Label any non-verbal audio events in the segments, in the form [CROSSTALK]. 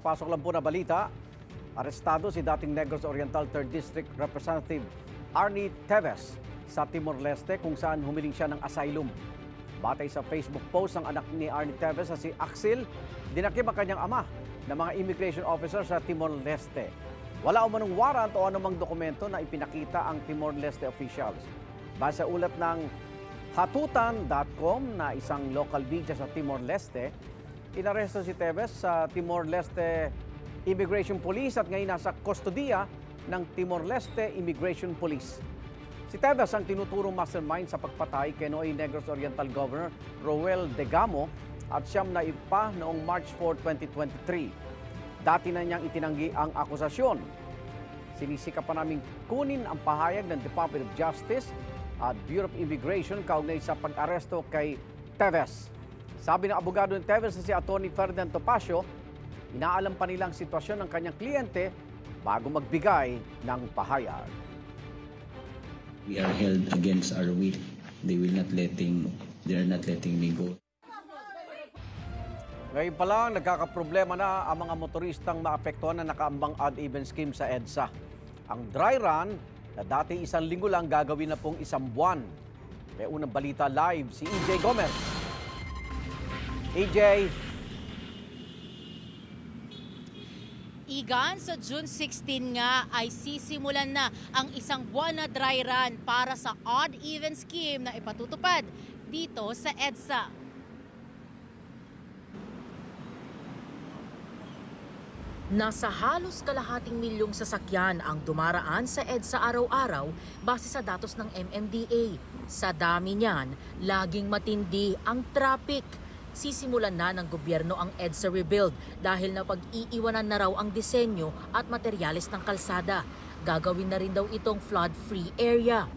kakapasok lang po na balita, arestado si dating Negros Oriental 3rd District Representative Arnie Teves sa Timor-Leste kung saan humiling siya ng asylum. Batay sa Facebook post ng anak ni Arnie Teves na si Axel, dinakip ang kanyang ama ng mga immigration officer sa Timor-Leste. Wala umanong warrant o anumang dokumento na ipinakita ang Timor-Leste officials. Base ulat ng hatutan.com na isang local media sa Timor-Leste, inaresto si Teves sa Timor-Leste Immigration Police at ngayon nasa kustodiya ng Timor-Leste Immigration Police. Si Teves ang tinuturong mastermind sa pagpatay kay Noy Negros Oriental Governor Roel Degamo at siyam na ipa noong March 4, 2023. Dati na niyang itinanggi ang akusasyon. Sinisika pa naming kunin ang pahayag ng Department of Justice at Bureau of Immigration kaugnay sa pag-aresto kay Teves. Sabi ng abogado ng Teves na si Atty. Ferdinand Topacio, inaalam pa nilang sitwasyon ng kanyang kliyente bago magbigay ng pahayag. We are held against our will. They will not letting, they are not letting me go. Ngayon pa lang, nagkakaproblema na ang mga motoristang maapektuhan na nakaambang odd-even scheme sa EDSA. Ang dry run, na dati isang linggo lang gagawin na pong isang buwan. May unang balita live si EJ Gomez. EJ, Igan, sa June 16 nga ay sisimulan na ang isang buwan na dry run para sa odd-even scheme na ipatutupad dito sa EDSA. Nasa halos kalahating milyong sasakyan ang dumaraan sa EDSA araw-araw base sa datos ng MMDA. Sa dami niyan, laging matindi ang traffic. Sisimulan na ng gobyerno ang EDSA rebuild dahil na pag-iiwanan na raw ang disenyo at materyales ng kalsada. Gagawin na rin daw itong flood-free area.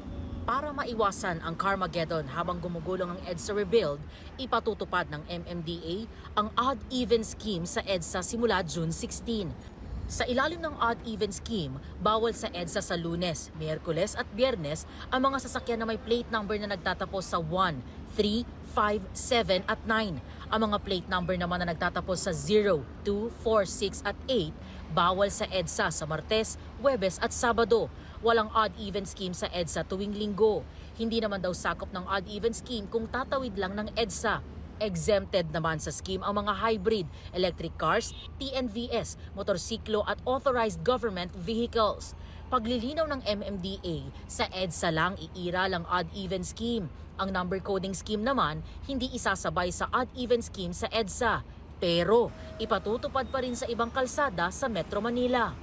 Para maiwasan ang Carmageddon habang gumugulong ang EDSA rebuild, ipatutupad ng MMDA ang odd-even scheme sa EDSA simula June 16. Sa ilalim ng odd-even scheme, bawal sa EDSA sa lunes, miyerkules at biyernes ang mga sasakyan na may plate number na nagtatapos sa 1, 3, 5, 7 at 9. Ang mga plate number naman na nagtatapos sa 0, 2, 4, 6 at 8, bawal sa EDSA sa Martes, Webes at Sabado. Walang odd-even scheme sa EDSA tuwing linggo. Hindi naman daw sakop ng odd-even scheme kung tatawid lang ng EDSA. Exempted naman sa scheme ang mga hybrid, electric cars, TNVS, motorsiklo at authorized government vehicles. Paglilinaw ng MMDA, sa EDSA lang iiral ang odd-even scheme. Ang number coding scheme naman, hindi isasabay sa odd-even scheme sa EDSA. Pero ipatutupad pa rin sa ibang kalsada sa Metro Manila.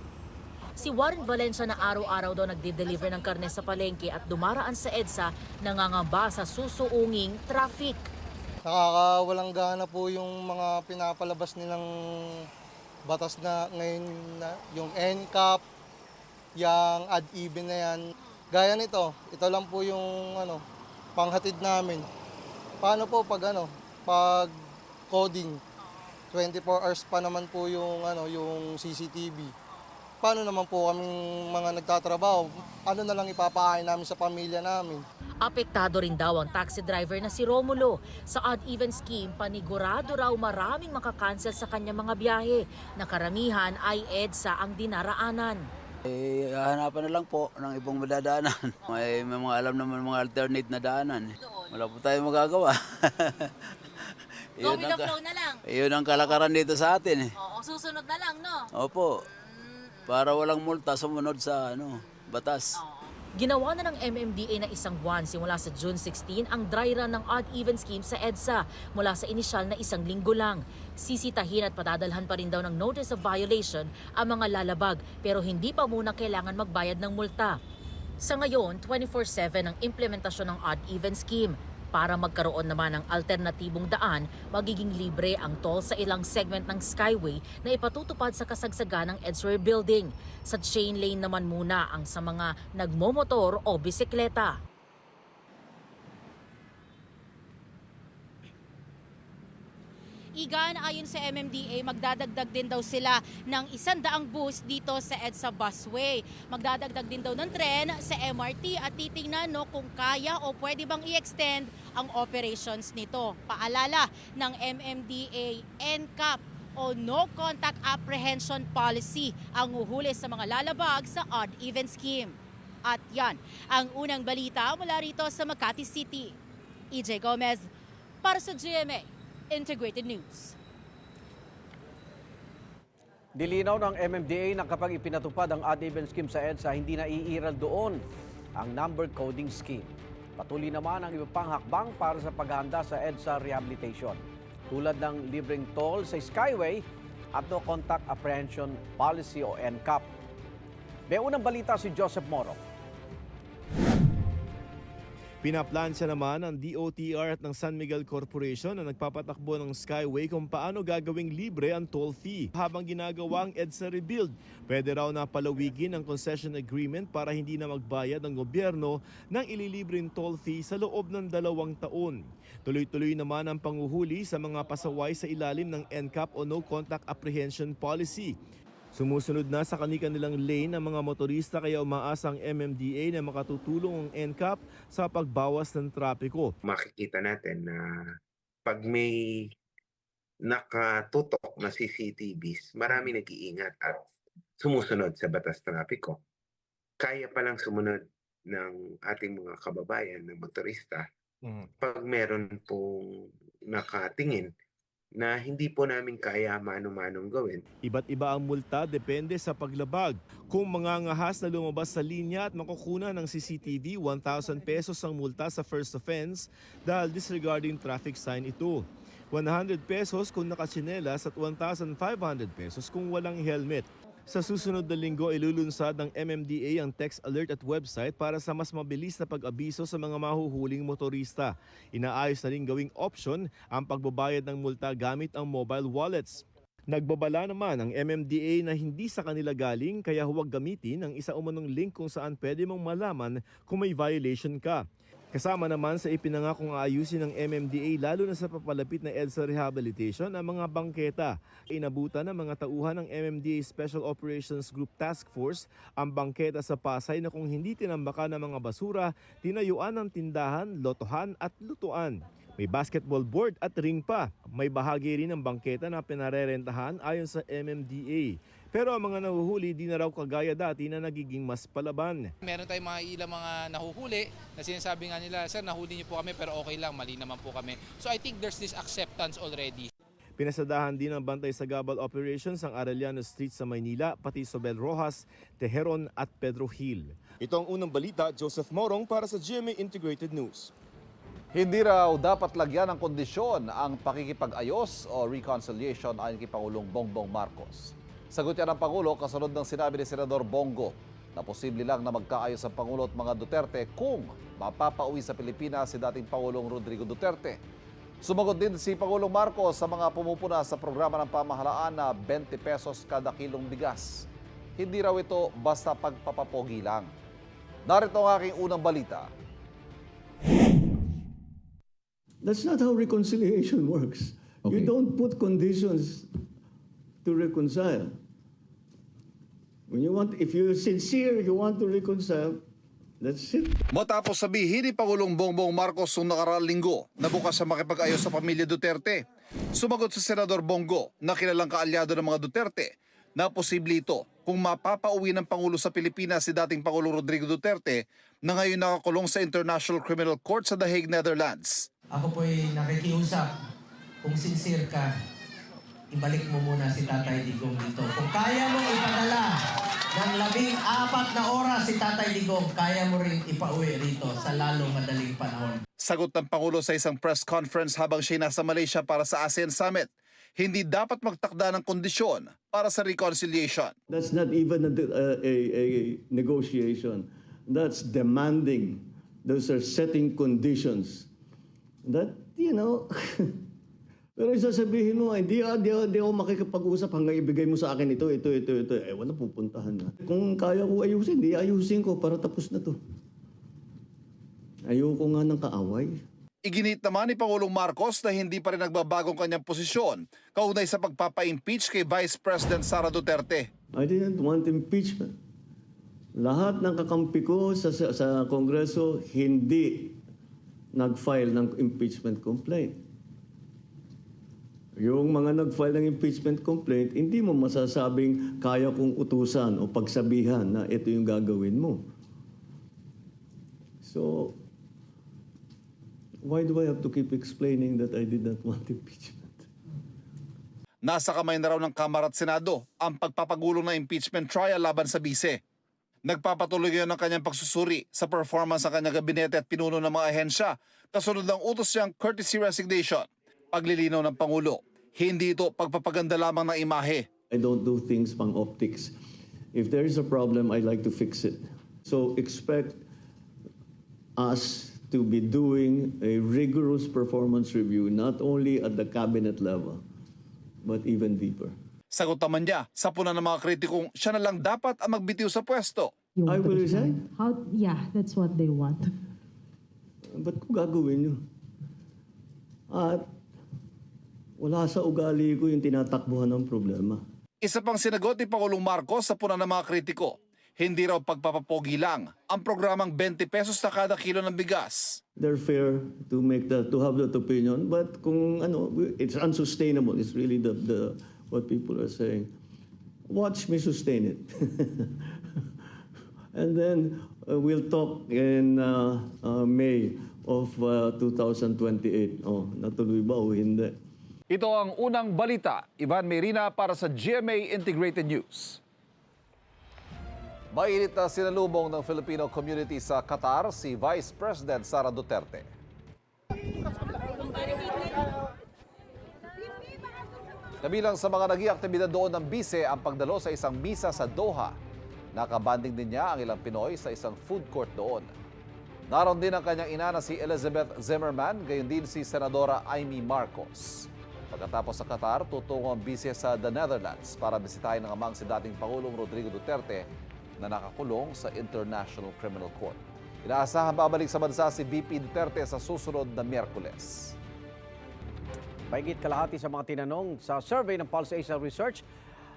Si Warren Valencia na araw-araw daw nagde-deliver ng karne sa palengke at dumaraan sa EDSA nangangamba sa susuunging traffic. Nakakawalang gana po yung mga pinapalabas nilang batas na ngayon na yung NCAP, yung ad even na yan. Gaya nito, ito lang po yung ano, panghatid namin. Paano po pag ano, pag coding, 24 hours pa naman po yung ano, yung CCTV. Paano naman po kaming mga nagtatrabaho? Ano na lang ipapahain namin sa pamilya namin? Apektado rin daw ang taxi driver na si Romulo. Sa odd-even scheme, panigurado raw maraming makakancel sa kanyang mga biyahe. Nakaramihan ay EDSA ang dinaraanan. Eh, hahanapan na lang po ng ibang madadaanan. [LAUGHS] May, may mga alam naman mga alternate na daanan. Wala po tayong magagawa. [LAUGHS] Go with the flow na lang. Yun ang kalakaran dito sa atin eh. Oo, susunod na lang, no? Opo. Para walang multa sumunod sa ano, batas. Ginawa na ng MMDA na isang buwan simula sa June 16 ang dry run ng odd-even scheme sa EDSA mula sa inisyal na isang linggo lang. Sisitahin at patadalhan pa rin daw ng notice of violation ang mga lalabag pero hindi pa muna kailangan magbayad ng multa. Sa ngayon, 24-7 ang implementasyon ng odd-even scheme. Para magkaroon naman ng alternatibong daan, magiging libre ang toll sa ilang segment ng Skyway na ipatutupad sa kasagsagan ng EDSA building. Sa chain lane naman muna ang sa mga nagmomotor o bisikleta. Igan, ayon sa MMDA, magdadagdag din daw sila ng isandaang bus dito sa EDSA busway. Magdadagdag din daw ng tren sa MRT at titingnan no, kung kaya o pwede bang i-extend ang operations nito. Paalala ng MMDA, NCAP, o no contact apprehension policy ang uhuli sa mga lalabag sa odd-even scheme. At yan ang unang balita mula rito sa Makati City. EJ Gomez para sa GMA Integrated News. Dilinaw ng MMDA na kapag ipinatupad ang odd-even scheme sa EDSA, hindi na iiral doon ang number coding scheme. Patuloy naman ang iba pang hakbang para sa paghahanda sa EDSA rehabilitation, tulad ng libreng toll sa Skyway at no contact apprehension policy o NCAP. May unang balita si Joseph Moro. Pinaplansya naman ng DOTR at ng San Miguel Corporation na nagpapatakbo ng Skyway kung paano gagawing libre ang toll fee. Habang ginagawa ang EDSA rebuild, pwede raw na palawigin ang concession agreement para hindi na magbayad ang gobyerno ng ililibreng toll fee sa loob ng dalawang taon. Tuloy-tuloy naman ang panguhuli sa mga pasaway sa ilalim ng NCAP o No Contact Apprehension Policy. Sumusunod na sa kanilang lane ang mga motorista kaya umaasa ang MMDA na makatutulong ang NCAP sa pagbawas ng trapiko. makikita natin na pag may nakatutok na CCTVs, marami nag-iingat at sumusunod sa batas trapiko. Kaya palang sumunod ng ating mga kababayan na motorista pag meron pong nakatingin na hindi po namin kaya mano-manong gawin. Iba't iba ang multa depende sa paglabag. Kung mangangahas na lumabas sa linya at makukuha ng CCTV, 1,000 pesos ang multa sa first offense dahil disregarding traffic sign ito. 100 pesos kung nakatsinelas at 1,500 pesos kung walang helmet. Sa susunod na linggo, ilulunsad ng MMDA ang text alert at website para sa mas mabilis na pag-abiso sa mga mahuhuling motorista. Inaayos na rin gawing option ang pagbabayad ng multa gamit ang mobile wallets. Nagbabala naman ang MMDA na hindi sa kanila galing kaya huwag gamitin ang isa umanong link kung saan pwede mong malaman kung may violation ka. Kasama naman sa ipinangakong aayusin ng MMDA lalo na sa papalapit na EDSA rehabilitation ang mga bangketa. Inabutan ng mga tauhan ng MMDA Special Operations Group Task Force ang bangketa sa Pasay na kung hindi tinambakan ng mga basura, tinayuan ng tindahan, lotohan at lutuan. May basketball board at ring pa. May bahagi rin ng bangketa na pinarerentahan ayon sa MMDA. Pero ang mga nahuhuli di na raw kagaya dati na nagiging mas palaban. Meron tayong mga ilang mga nahuhuli na sinasabi nga nila, sir, nahuli niyo po kami pero okay lang, mali naman po kami. So I think there's this acceptance already. Pinasadahan din ng bantay sa Gabal Operations ang Arellano Street sa Maynila, pati Sobel Rojas, Teheron at Pedro Hill. Ito ang unang balita, Joseph Morong para sa GMA Integrated News. Hindi raw dapat lagyan ng kondisyon ang pakikipag-ayos o reconciliation ayon kay Pangulong Bongbong Marcos. Sagot yan ng Pangulo kasunod ng sinabi ni Senador Bongo na posible lang na magkaayos ang Pangulo at mga Duterte kung mapapauwi sa Pilipinas si dating Pangulong Rodrigo Duterte. Sumagot din si Pangulong Marcos sa mga pumupuna sa programa ng pamahalaan na 20 pesos kada kilong bigas. Hindi raw ito basta pagpapapogi lang. Narito ang aking unang balita. That's not how reconciliation works. You Okay. don't put conditions to reconcile. When you want, if you're sincere, you want to reconcile, that's it. Matapos sabihin ni Pangulong Bongbong Marcos noong nakaraang linggo na bukas sa makipag-ayos sa pamilya Duterte, sumagot si Senador Bongo na kilalang kaalyado ng mga Duterte na posible ito kung mapapauwi ng Pangulo sa Pilipinas si dating Pangulong Rodrigo Duterte na ngayon nakakulong sa International Criminal Court sa The Hague, Netherlands. Ako po'y nakikiusap. Kung sincere ka, ibalik mo muna si Tatay Digong dito. Kung kaya mong ipadala ng labing apat na oras si Tatay Digong, kaya mo rin ipauwi rito sa lalong madaling panahon. Sagot ng Pangulo sa isang press conference habang siya nasa Malaysia para sa ASEAN Summit, hindi dapat magtakda ng kondisyon para sa reconciliation. That's not even a, a, a, a negotiation. That's demanding. Those are setting conditions. That, you know, [LAUGHS] pero sasabihin mo, hindi, hindi, hindi ako makikipag-usap hanggang ibigay mo sa akin ito, ito, ito, ito. Eh, wala pupuntahan na. Kung kaya ko ayusin, hindi ayusin ko para tapos na to. Ayoko nga ng kaaway. Iginit naman ni Pangulong Marcos na hindi pa rin nagbabagong kanyang posisyon kaunay sa pagpapa-impeach kay Vice President Sara Duterte. I didn't want impeachment. Lahat ng kakampi ko sa, sa, sa Kongreso hindi nag-file ng impeachment complaint. Yung mga nag-file ng impeachment complaint, hindi mo masasabing kaya kong utusan o pagsabihan na ito yung gagawin mo. So, why do I have to keep explaining that I did not want impeachment? Nasa kamay na raw ng Kamara at Senado ang pagpapagulong ng impeachment trial laban sa bise. Nagpapatuloy ngayon ng kanyang pagsusuri sa performance ng kanyang gabinete at pinuno ng mga ahensya kasunod ng utos niyang courtesy resignation. Paglilinaw ng Pangulo, hindi ito pagpapaganda lamang ng imahe. I don't do things pang optics. If there is a problem, I like to fix it. So expect us to be doing a rigorous performance review, not only at the cabinet level, but even deeper. Sagot naman niya sa puna ng mga kritikong siya na lang dapat ang magbitiw sa pwesto. I will resign. How, yeah, that's what they want. Ba't ko gagawin yun? At wala sa ugali ko yung tinatakbuhan ng problema. Isa pang sinagot ni Pangulong Marcos sa puna ng mga kritiko, hindi raw pagpapapogi lang ang programang 20 pesos na kada kilo ng bigas. They're fair to make that, to have that opinion, but kung ano, it's unsustainable. It's really the, the what people are saying. Watch me sustain it. [LAUGHS] and then uh, we'll talk in uh, uh, May of uh, 2028. Oh, natuloy ba o hindi? Ito ang unang balita. Ivan Merina para sa GMA Integrated News. Mainit na sinalubong ng Filipino community sa Qatar si Vice President Sara Duterte. Kabilang sa mga naging aktibidad doon ng bise ang pagdalo sa isang misa sa Doha. Nakabanding din niya ang ilang Pinoy sa isang food court doon. Naroon din ang kanyang ina na si Elizabeth Zimmerman, gayon din si Senadora Amy Marcos. Pagkatapos sa Qatar, tutungo ang bise sa The Netherlands para bisitahin ng amang si dating Pangulong Rodrigo Duterte na nakakulong sa International Criminal Court. Inaasahan babalik sa bansa si VP Duterte sa susunod na Miyerkules. Mahigit kalahati sa mga tinanong sa survey ng Pulse Asia Research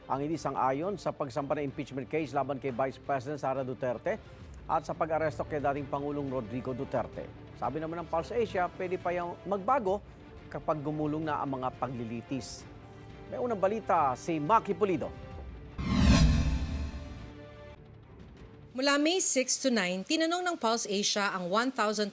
ang hindi sang-ayon sa pagsampa ng impeachment case laban kay Vice President Sara Duterte at sa pag-aresto kay dating Pangulong Rodrigo Duterte. Sabi naman ng Pulse Asia, pwede pa yung magbago kapag gumulong na ang mga paglilitis. May unang balita si Maki Pulido. Mula May 6 to 9, tinanong ng Pulse Asia ang 1,200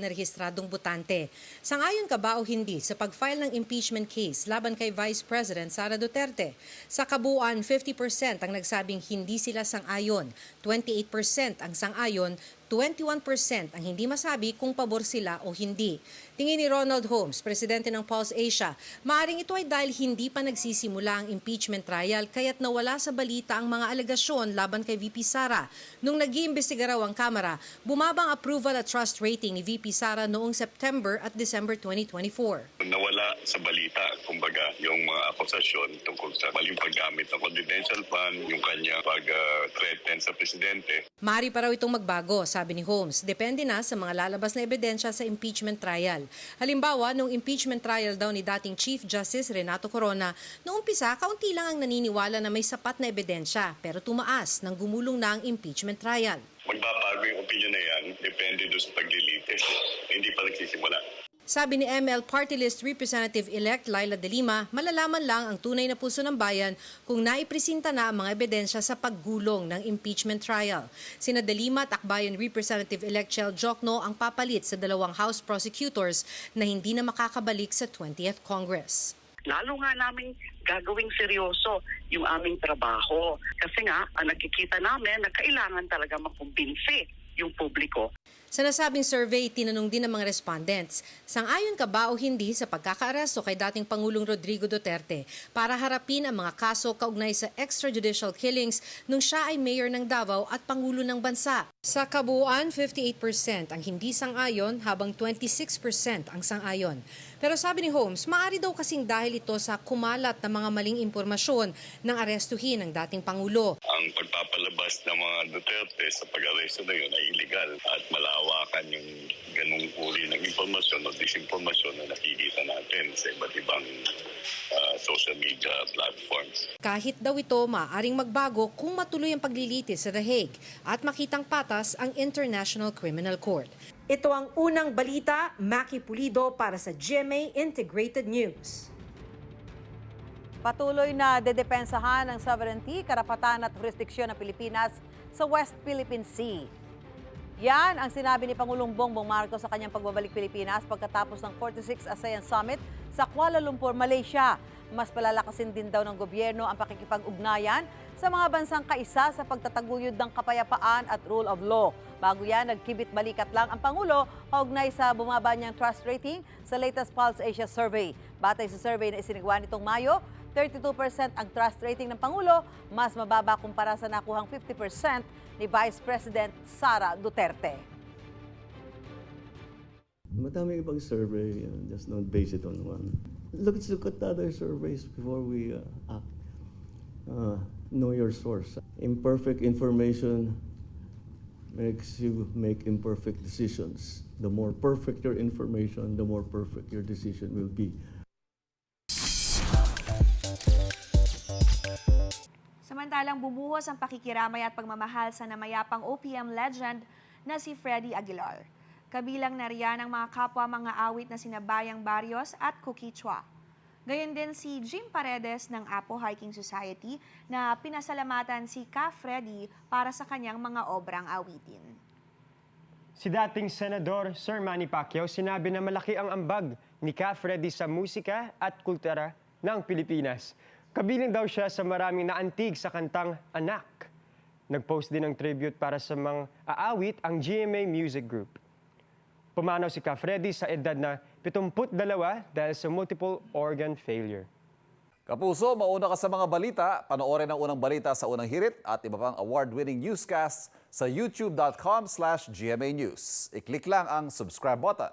na rehistradong botante. Sangayon ka ba o hindi sa pag-file ng impeachment case laban kay Vice President Sara Duterte? Sa kabuuan, 50% ang nagsabing hindi sila sangayon, 28% ang sangayon, 21% ang hindi masabi kung pabor sila o hindi. Tingin ni Ronald Holmes, presidente ng Pulse Asia, maaring ito ay dahil hindi pa nagsisimula ang impeachment trial kaya't nawala sa balita ang mga alegasyon laban kay VP Sara. Nung nag-iimbestiga raw ang Kamara, bumabang approval at trust rating ni VP Sara noong September at December 2024. nawala sa balita, kumbaga, yung mga akusasyon tungkol sa maling paggamit ng confidential fund, yung kanya pag-threaten sa presidente. Mari pa raw itong magbago, sabi ni Holmes. Depende na sa mga lalabas na ebidensya sa impeachment trial. Halimbawa, nung impeachment trial daw ni dating Chief Justice Renato Corona, noong umpisa, kaunti lang ang naniniwala na may sapat na ebidensya, pero tumaas nang gumulong na ang impeachment trial. Magbabago yung opinion na yan, depende doon sa paglilitis. Hindi pa nagsisimula. Sabi ni ML Party List Representative-elect Laila De Lima, malalaman lang ang tunay na puso ng bayan kung naipresenta na ang mga ebidensya sa paggulong ng impeachment trial. Sina De Lima at Akbayan Representative-elect Chel Jokno ang papalit sa dalawang House prosecutors na hindi na makakabalik sa 20th Congress. lalo nga namin gagawing seryoso yung aming trabaho. Kasi nga, ang nakikita namin na kailangan talaga makumbinsi yung publiko Sa nasabing survey, tinanong din ng mga respondents, sang-ayon ka ba o hindi sa pagkakaaresto kay dating Pangulong Rodrigo Duterte para harapin ang mga kaso kaugnay sa extrajudicial killings nung siya ay mayor ng Davao at Pangulo ng Bansa? Sa kabuuan, 58% ang hindi sang-ayon habang 26% ang sang-ayon. Pero sabi ni Holmes, maaari daw kasing dahil ito sa kumalat na mga maling impormasyon ng arestuhin ng dating Pangulo. Ang pagpapalabas ng mga Duterte sa pag-aresto na yun ay illegal at ganung informasyon o disinformasyon na nakikita natin sa iba't ibang ah, social media platforms. Kahit daw ito maaring magbago kung matuloy ang paglilitis sa The Hague at makitang patas ang International Criminal Court. Ito ang unang balita, Maki Pulido para sa GMA Integrated News. Patuloy na dedepensahan ng sovereignty, karapatan at jurisdiksyon ng Pilipinas sa West Philippine Sea. Yan ang sinabi ni Pangulong Bongbong Marcos sa kanyang pagbabalik Pilipinas pagkatapos ng 46 ASEAN Summit sa Kuala Lumpur, Malaysia. Mas palalakasin din daw ng gobyerno ang pakikipag-ugnayan sa mga bansang kaisa sa pagtataguyod ng kapayapaan at rule of law. Bago yan, nagkibit balikat lang ang Pangulo kaugnay sa bumaba niyang trust rating sa latest Pulse Asia Survey. Batay sa survey na isinagawa nitong Mayo, 32% ang trust rating ng Pangulo, mas mababa kumpara sa nakuhang 50% ni Vice President Sara Duterte. Madami ibang survey, uh, just not base it on one. Let's look at the other surveys before we uh, act. Uh, know your source. Imperfect information makes you make imperfect decisions. The more perfect your information, the more perfect your decision will be. Samantalang bumuhos ang pakikiramay at pagmamahal sa namayapang OPM legend na si Freddie Aguilar. Kabilang na riyan ang mga kapwa mga awit na sina Bayang Barrios at Cookie Chua. Gayon din si Jim Paredes ng Apo Hiking Society na pinasalamatan si Ka Freddy para sa kanyang mga obrang awitin. Si dating Senador Sir Manny Pacquiao sinabi na malaki ang ambag ni Ka Freddy sa musika at kultura ng Pilipinas. Kabilang daw siya sa maraming naantig sa kantang Anak. Nag-post din ng tribute para sa mga aawit ang GMA Music Group. Pumanaw si Ka Freddy sa edad na 72 dahil sa multiple organ failure. Kapuso, mauna ka sa mga balita. Panoorin ang unang balita sa unang hirit at iba pang award-winning newscasts sa youtube.com slash GMA News. I-click lang ang subscribe button.